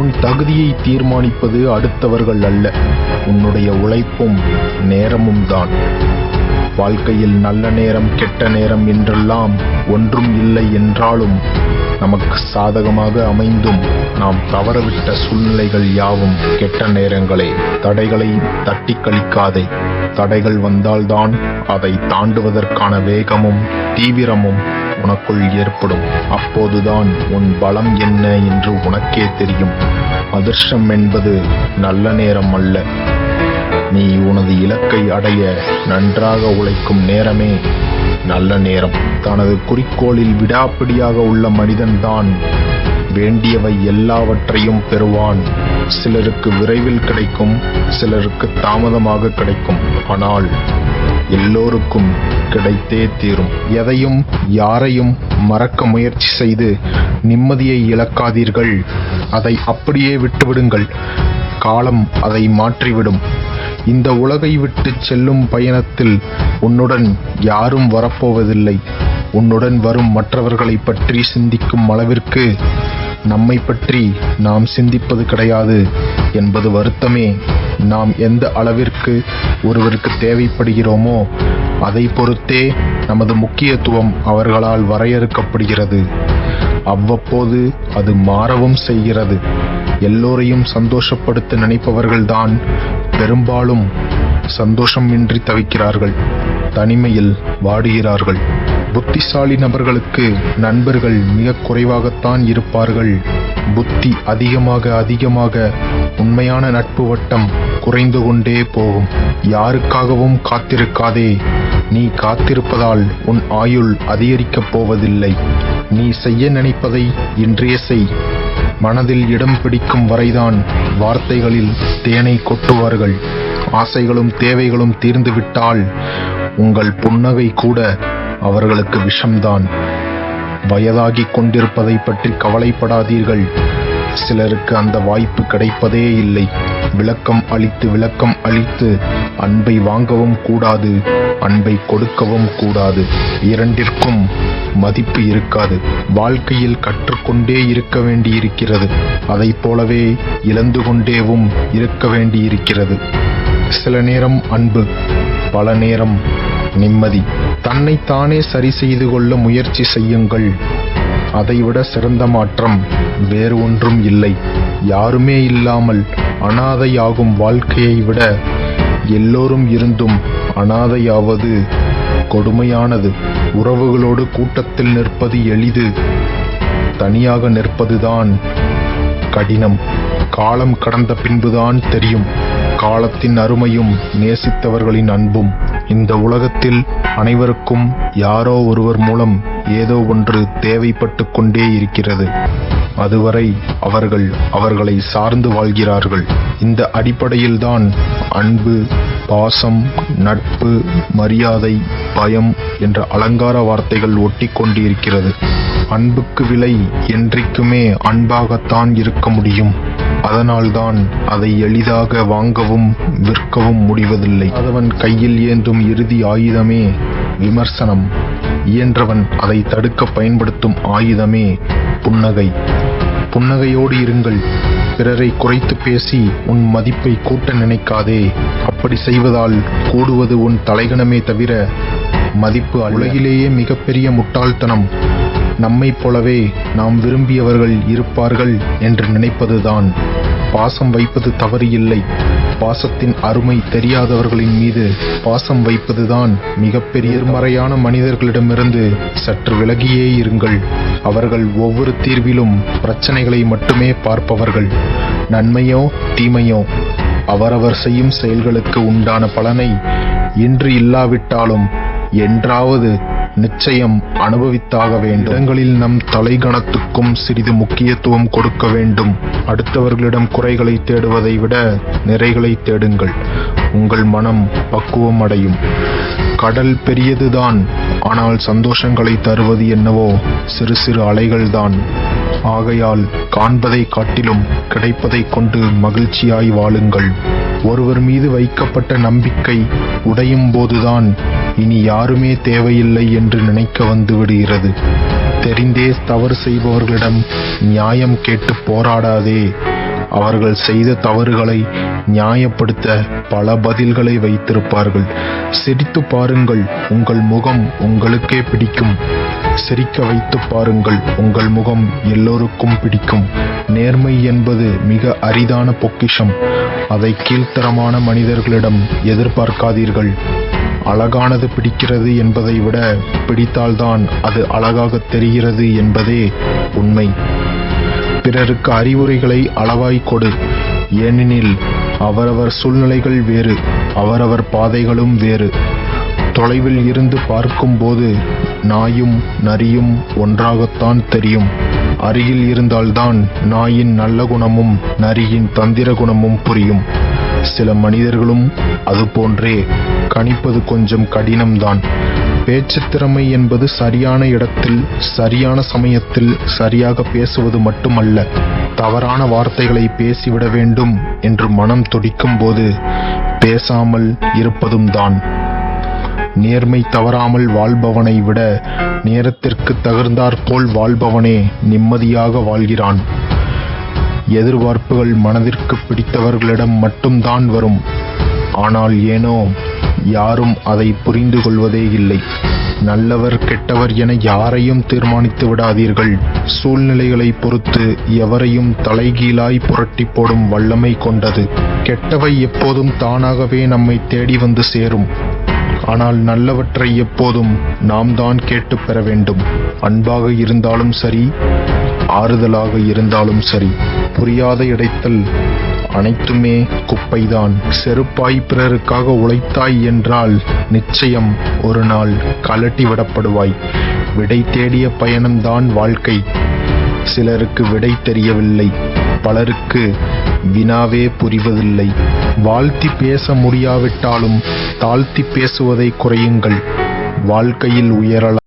உன் தகுதியை தீர்மானிப்பது அடுத்தவர்கள் அல்ல. உன்னுடைய உழைப்பும் நேரமும் தான். வாழ்க்கையில் நல்ல நேரம் கெட்ட நேரம் என்றெல்லாம் ஒன்றும் இல்லை என்றாலும் நமக்கு சாதகமாக அமைந்தும் நாம் தவறவிட்ட சூழ்நிலைகள் யாவும் கெட்ட நேரங்களே. தடைகளை தட்டி கழிக்காதே தடைகள் வந்தால்தான் அதை தாண்டுவதற்கான வேகமும் தீவிரமும் உனக்குள் ஏற்படும். அப்போதுதான் உன் பலம் என்ன என்று உனக்கே தெரியும். அதிர்ஷ்டம் என்பது நல்ல நேரம் அல்ல. நீ உனது இலக்கை அடைய நன்றாக உழைக்கும் நேரமே நல்ல நேரம். தனது குறிக்கோளில் விடாப்பிடியாக உள்ள மனிதன்தான் வேண்டியவை எல்லாவற்றையும் பெறுவான். சிலருக்கு விரைவில் கிடைக்கும் சிலருக்கு தாமதமாக கிடைக்கும். ஆனால் எல்லோருக்கும் கிடைத்தே தீரும். எதையும் யாரையும் மறக்க முயற்சி செய்து நிம்மதியை இழக்காதீர்கள். அதை அப்படியே விட்டுவிடுங்கள். காலம் அதை மாற்றிவிடும். இந்த உலகை விட்டு செல்லும் பயணத்தில் உன்னுடன் யாரும் வரப்போவதில்லை. உன்னுடன் வரும் மற்றவர்களை பற்றி சிந்திக்கும் அளவிற்கு நம்மை பற்றி நாம் சிந்திப்பது கிடையாது என்பது வருத்தமே. நாம் எந்த அளவிற்கு ஒருவருக்கு தேவைப்படுகிறோமோ அதை பொறுத்தே நமது முக்கியத்துவம் அவர்களால் வரையறுக்கப்படுகிறது. அவ்வப்போது அது மாறவும் செய்கிறது. எல்லோரையும் சந்தோஷப்படுத்த நினைப்பவர்கள்தான் பெரும்பாலும் சந்தோஷமின்றி தவிக்கிறார்கள் தனிமையில் வாடுகிறார்கள். புத்திசாலி நபர்களுக்கு நண்பர்கள் மிக குறைவாகத்தான் இருப்பார்கள். புத்தி அதிகமாக அதிகமாக உண்மையான நட்பு வட்டம் குறைந்து கொண்டே போகும். யாருக்காகவும் காத்திருக்காதே. நீ காத்திருப்பதால் உன் ஆயுள் அதிகரிக்கப் போவதில்லை. நீ செய்ய நினைப்பதை இன்றே செய். மனதில் இடம் பிடிக்கும் வரைதான் வார்த்தைகளில் தேனை கொட்டுவார்கள். ஆசைகளும் தேவைகளும் தீர்ந்துவிட்டால் உங்கள் புன்னகை கூட அவர்களுக்கு விஷம்தான். வயதாகிக் கொண்டிருப்பதை பற்றி கவலைப்படாதீர்கள். சிலருக்கு அந்த வாய்ப்பு கிடைப்பதே இல்லை. விளக்கம் அளித்து விளக்கம் அளித்து அன்பை வாங்கவும் கூடாது அன்பை கொடுக்கவும் கூடாது. இரண்டிற்கும் மதிப்பு இருக்காது. வாழ்க்கையில் கற்றுக்கொண்டே இருக்க வேண்டியிருக்கிறது. அதைப் போலவே இழந்து கொண்டேவும் இருக்க வேண்டியிருக்கிறது. சில நேரம் அன்பு பல நேரம் நிம்மதி. தன்னைத்தானே சரி செய்து கொள்ள முயற்சி செய்யுங்கள். அதைவிட சிறந்த மாற்றம் வேறு ஒன்றும் இல்லை. யாருமே இல்லாமல் அனாதையாகும் வாழ்க்கையை விட எல்லோரும் இருந்தும் அனாதையாவது கொடுமையானது. உறவுகளோடு கூட்டத்தில் நிற்பது எளிது. தனியாக நிற்பதுதான் கடினம். காலம் கடந்த பின்புதான் தெரியும். காலத்தின் அருமையும் நேசித்தவர்களின் அன்பும். இந்த உலகத்தில் அனைவருக்கும் யாரோ ஒருவர் மூலம் ஏதோ ஒன்று தேவைப்பட்டு கொண்டே இருக்கிறது. அதுவரை அவர்கள் அவர்களை சார்ந்து வாழ்கிறார்கள். இந்த அடிப்படையில்தான் அன்பு பாசம் நட்பு மரியாதை பயம் என்ற அலங்கார வார்த்தைகள் ஒட்டிக் கொண்டிருக்கிறது. அன்புக்கு விலை என்றைக்குமே அன்பாகத்தான் இருக்க முடியும். அதனால்தான் அதை எளிதாக வாங்கவும் விற்கவும் முடிவதில்லை. அதவன் கையில் ஏந்தும் இறுதி ஆயுதமே விமர்சனம். இயன்றவன் அதை தடுக்க பயன்படுத்தும் ஆயுதமே புன்னகை. புன்னகையோடு இருங்கள். பிறரை குறைத்து பேசி உன் மதிப்பை கூட்ட நினைக்காதே. அப்படி செய்வதால் கூடுவது உன் தலைகணமே தவிர மதிப்பு உலகிலேயே மிகப்பெரிய முட்டாள்தனம். நம்மைப் போலவே நாம் விரும்பியவர்கள் இருப்பார்கள் என்று நினைப்பதுதான். பாசம் வைப்பது தவறு இல்லை பாசத்தின் அருமை தெரியாதவர்களின் மீது பாசம் வைப்பதுதான் மிகப்பெரிய மறையான மனிதர்களிடமிருந்து சற்று விலகியே இருங்கள். அவர்கள் ஒவ்வொரு தீர்விலும் பிரச்சனைகளை மட்டுமே பார்ப்பவர்கள். நன்மையோ தீமையோ அவரவர் செய்யும் செயல்களுக்கு உண்டான பலனை இன்று இல்லாவிட்டாலும் என்றாவது நிச்சயம் அனுபவித்தாக வேண்டும். இடங்களில் நம் தலைகணத்துக்கும் சிறிது முக்கியத்துவம் கொடுக்க வேண்டும். அடுத்தவர்களிடம் குறைகளை தேடுவதை விட நிறைகளை தேடுங்கள். உங்கள் மனம் பக்குவம் அடையும். கடல் பெரியதுதான் ஆனால் சந்தோஷங்களை தருவது என்னவோ சிறு சிறு அலைகள்தான். ஆகையால் காண்பதை காட்டிலும் கிடைப்பதைக் கொண்டு மகிழ்ச்சியாய் வாழுங்கள். ஒருவர் மீது வைக்கப்பட்ட நம்பிக்கை உடையும் போதுதான் இனி யாருமே தேவையில்லை என்று நினைக்க வந்து விடுகிறது. தெரிந்தே தவறு செய்பவர்களிடம் நியாயம் கேட்டு போராடாதே. அவர்கள் செய்த தவறுகளை நியாயப்படுத்த பல பதில்களை வைத்திருப்பார்கள். சிரித்து பாருங்கள் உங்கள் முகம் உங்களுக்கே பிடிக்கும். சிரிக்க வைத்து பாருங்கள் உங்கள் முகம் எல்லோருக்கும் பிடிக்கும். நேர்மை என்பது மிக அரிதான பொக்கிஷம். அதை கீழ்த்தரமான மனிதர்களிடம் எதிர்பார்க்காதீர்கள். அழகானது பிடிக்கிறது என்பதை விட பிடித்தால்தான் அது அழகாக தெரிகிறது என்பதே உண்மை. பிறருக்கு அறிவுரைகளை அளவாய் கொடு. ஏனெனில் அவரவர் சூழ்நிலைகள் வேறு அவரவர் பாதைகளும் வேறு. தொலைவில் இருந்து பார்க்கும்போது நாயும் நரியும் ஒன்றாகத்தான் தெரியும். அருகில் இருந்தால்தான் நாயின் நல்ல குணமும் நரியின் தந்திர குணமும் புரியும். சில மனிதர்களும் அதுபோன்றே கணிப்பது கொஞ்சம் கடினம்தான். பேச்சு திறமை என்பது சரியான இடத்தில் சரியான சமயத்தில் சரியாக பேசுவது மட்டுமல்ல தவறான வார்த்தைகளை பேசிவிட வேண்டும் என்று மனம் துடிக்கும் போது பேசாமல் இருப்பதும் தான் நேர்மை தவறாமல் வாழ்பவனை விட நேரத்திற்கு தகுந்தாற்போல் வாழ்பவனே நிம்மதியாக வாழ்கிறான். எதிர்பார்ப்புகள் மனதிற்கு பிடித்தவர்களிடம் மட்டும்தான் வரும். ஆனால் ஏனோ யாரும் அதை புரிந்து கொள்வதே இல்லை. நல்லவர் கெட்டவர் என யாரையும் தீர்மானித்து விடாதீர்கள். சூழ்நிலைகளை பொறுத்து எவரையும் தலைகீழாய் புரட்டி போடும் வல்லமை கொண்டது. கெட்டவை எப்போதும் தானாகவே நம்மை தேடி வந்து சேரும். ஆனால் நல்லவற்றை எப்போதும் நாம் தான் கேட்டு பெற வேண்டும். அன்பாக இருந்தாலும் சரி ஆறுதலாக இருந்தாலும் சரி புரியாத இடைத்தல் அனைத்துமே குப்பைதான். செருப்பாய் பிறருக்காக உழைத்தாய் என்றால் நிச்சயம் ஒரு நாள் கலட்டி விடப்படுவாய். விடை தேடிய பயணம்தான் வாழ்க்கை. சிலருக்கு விடை தெரியவில்லை பலருக்கு வினாவே புரிவதில்லை. வாழ்த்தி பேச முடியாவிட்டாலும் தாழ்த்தி பேசுவதை குறையுங்கள். வாழ்க்கையில் உயரலாம்.